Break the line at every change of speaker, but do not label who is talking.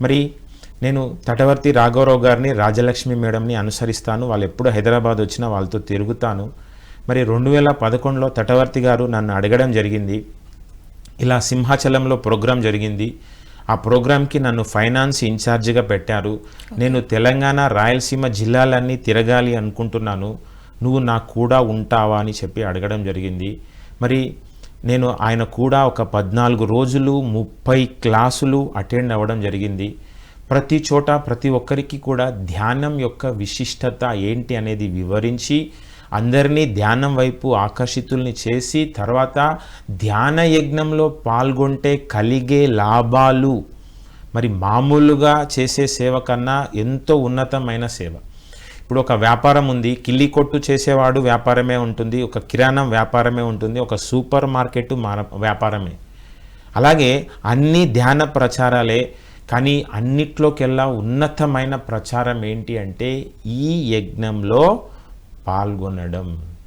మరి నేను తటవర్తి రాఘవరావు గారిని రాజలక్ష్మి మేడంని అనుసరిస్తాను. వాళ్ళు ఎప్పుడు హైదరాబాద్ వచ్చినా వాళ్ళతో తిరుగుతాను. మరి రెండు వేల పదకొండులో తటవర్తి గారు నన్ను అడగడం జరిగింది. ఇలా సింహాచలంలో ప్రోగ్రాం జరిగింది. ఆ ప్రోగ్రాంకి నన్ను ఫైనాన్స్ ఇన్ఛార్జిగా పెట్టారు. నేను తెలంగాణ రాయలసీమ జిల్లాలన్నీ తిరగాలి అనుకుంటున్నాను. నువ్వు నాకు కూడా ఉంటావా అని చెప్పి అడగడం జరిగింది. మరి నేను ఆయన కూడా ఒక పద్నాలుగు రోజులు ముప్పై క్లాసులు అటెండ్ అవ్వడం జరిగింది. ప్రతి చోట ప్రతి ఒక్కరికి కూడా ధ్యానం యొక్క విశిష్టత ఏంటి అనేది వివరించి అందరినీ ధ్యానం వైపు ఆకర్షితుల్ని చేసి తర్వాత ధ్యాన యజ్ఞంలో పాల్గొంటే కలిగే లాభాలు. మరి మామూలుగా చేసే సేవ కన్నా ఎంతో ఉన్నతమైన సేవ. ఇప్పుడు ఒక వ్యాపారం ఉంది కిల్లి కొట్టు చేసేవాడు వ్యాపారమే ఉంటుంది ఒక కిరాణం వ్యాపారమే ఉంటుంది ఒక సూపర్ మార్కెట్ మార- వ్యాపారమే. అలాగే అన్ని ధ్యాన ప్రచారాలే కానీ అన్నిట్లోకెల్లా ఉన్నతమైన ప్రచారం ఏంటి అంటే ఈ యజ్ఞంలో పాల్గొనడం.